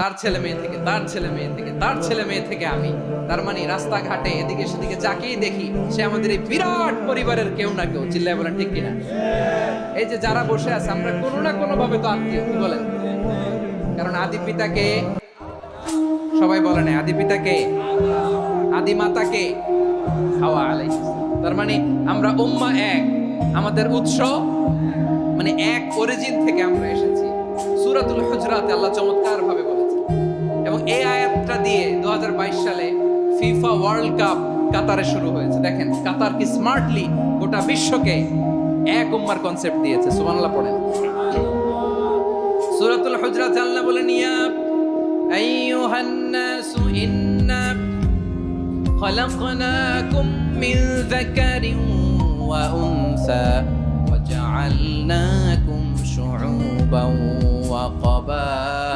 তার ছেলে মেয়ে থেকে, তার ছেলে মেয়ে থেকে, তার ছেলে মেয়ে থেকে আমি, তার মানে রাস্তাঘাটে এদিকে সেদিকে যাকেই দেখি, সে আমাদের এই বিরাট পরিবারের কেউ না কেউ, চিল্লায় বলেন ঠিক কিনা? এই যে যারা বসে আছে, আমরা কোনো না কোনো ভাবে তো আত্মীয়, কি বলেন? কারণ আদি পিতাকে সবাই বলেন আদি পিতাকে আদি মাতাকে হাওয়া আলাইহিস তার মানে আমরা উম্মা এক, আমাদের উৎস মানে এক অরিজিন থেকে আমরা এসেছি। সূরাতুল হুজরাতে আল্লাহ চমৎকার ভাবে এই আয়াতটা দিয়ে 2022 সালে ফিফা ওয়ার্ল্ড কাপ কাতারে শুরু হয়েছে দেখেন কাতার কি স্মার্টলি গোটা বিশ্বকে এক উম্মার কনসেপ্ট দিয়েছে সুবহানাল্লাহ পড়েন সূরাতুল হুজরাত আল্লাহ বলেন ইয়া আইয়ুহান নাসু ইন্না خلقناكم من ذكر وأنثى وجعلناكم شعوبا وقبائل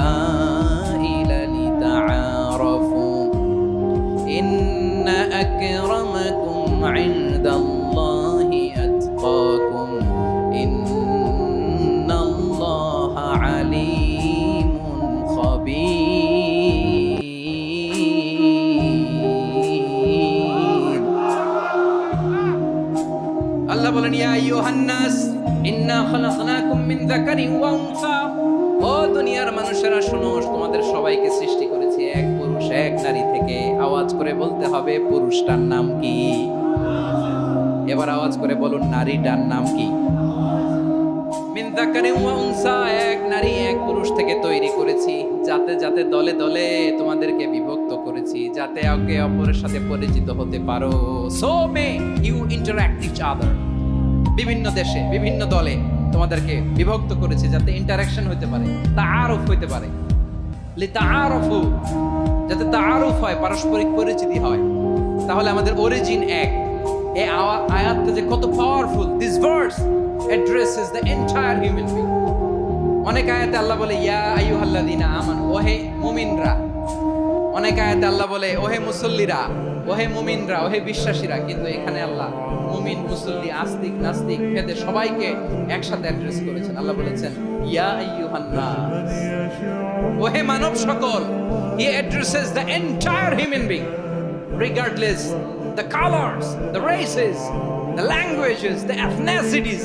ইয়া আইয়ুহান নাস ইন্না খালাকনাকুম মিন যাকারিন ওয়া উনসা। ও দুনিয়ার মানুষেরা, শোনো, তোমাদের সবাইকে সৃষ্টি করেছি এক পুরুষ, এক নারী থেকে। আওয়াজ করে বলতে হবে, পুরুষটার নাম কি? এবার আওয়াজ করে বলুন, নারীটার নাম কি? মিন যাকারিন ওয়া উনসা, এক নারী, এক পুরুষ থেকে তৈরি করেছি। যাতে যাতে দলে দলে তোমাদেরকে বিভক্ত করেছি, যাতে একে অপরের সাথে পরিচিত হতে পারো। So may you interact each other বিভিন্ন দেশে, বিভিন্ন দলে তোমাদেরকে বিভক্ত করেছে যাতে ইন্টারাকশন হতে পারে তা আরফ হইতে পারে। তা লিতাআরফু, যাতে তাআরুফ হয়, পারস্পরিক পরিচিতি হয়। তাহলে আমাদের অরিজিন এক। এই আয়াতটা যে কত powerful this verse addresses the entire human being অনেক আয়াতে আল্লাহ বলে, ইয়া আইয়ুহাল্লাযীনা আমানু, ওহে মুমিনরা অনেক আয়াতে আল্লাহ বলে ওহে মুসল্লিরা ওহে মুমিনরা ওহে বিশ্বাসীরা কিন্তু এখানে আল্লাহ মুমিন মুসল্লি আস্তিক নাস্তিক ভেদে সবাইকে একসাথে অ্যাড্রেস করেছেন। আল্লাহ বলেছেন ইয়া ওহে মানব সকল he addresses the entire human being regardless the colors, the races, the languages, the ethnicities,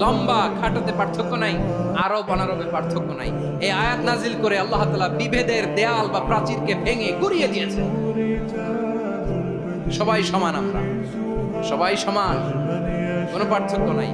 লম্বা খাটোতে পার্থক্য নাই আরব অনারবে পার্থক্য নাই। এই আয়াত নাজিল করে আল্লাহ তালা বিভেদের দেয়াল বা প্রাচীরকে ভেঙে গড়িয়ে দিয়েছে। সবাই সমান আমরা, সবাই সমান, কোনো পার্থক্য নাই।